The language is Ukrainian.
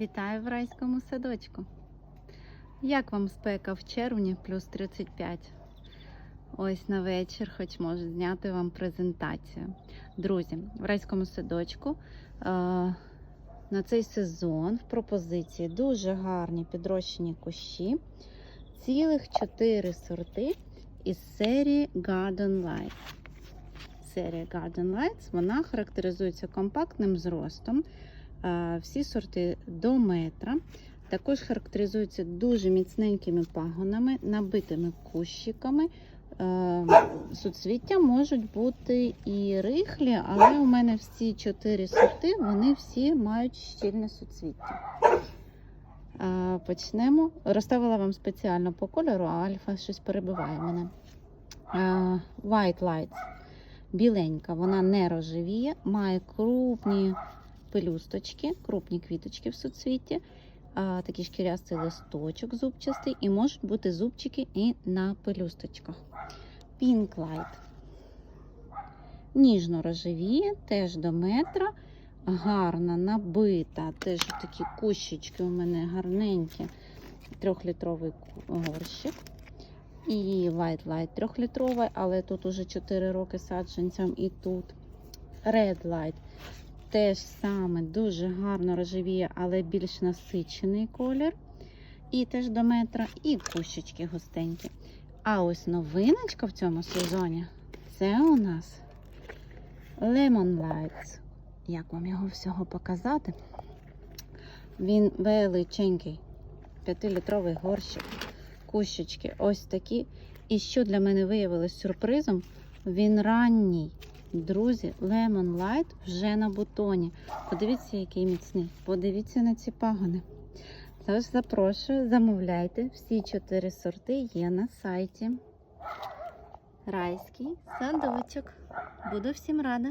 Вітаю в райському садочку. Як вам спека в червні плюс 35? Ось на вечір, хоч можу зняти вам презентацію. Друзі, в райському садочку е, на цей сезон в пропозиції дуже гарні підрощені кущі, цілих 4 сорти із серії Garden Lights. Серія Garden Lights вона характеризується компактним зростом. Всі сорти до метра. Також характеризуються дуже міцненькими пагонами, набитими кущиками. Суцвіття можуть бути і рихлі, але у мене всі чотири сорти, вони всі мають щільне суцвіття. Почнемо. Розставила вам спеціально по кольору, а альфа щось перебиває мене. White Lights. Біленька, вона не рожевіє, має крупні пелюсточки, крупні квіточки в суцвіті, а, такий шкірястий листочок зубчастий, і можуть бути зубчики і на пелюсточках. Pink Light. Ніжно рожевіє, теж до метра. Гарна, набита. Теж такі кущички у мене гарненькі. Трьохлітровий горщик. І White Light трьохлітровий, але тут уже 4 роки саджанцям і тут. Red Light теж саме дуже гарно рожевіє, але більш насичений колір. І теж до метра, і кущички густенькі. А ось новиночка в цьому сезоні це у нас Lemon Lights. Як вам його всього показати? Він величенький, 5-літровий горщик, кущички ось такі. І що для мене виявилось сюрпризом, він ранній. Друзі, Lemon Light вже на бутоні. Подивіться, який міцний. Подивіться на ці пагони. Тож запрошую, замовляйте. Всі чотири сорти є на сайті. Райський садочок. Буду всім рада.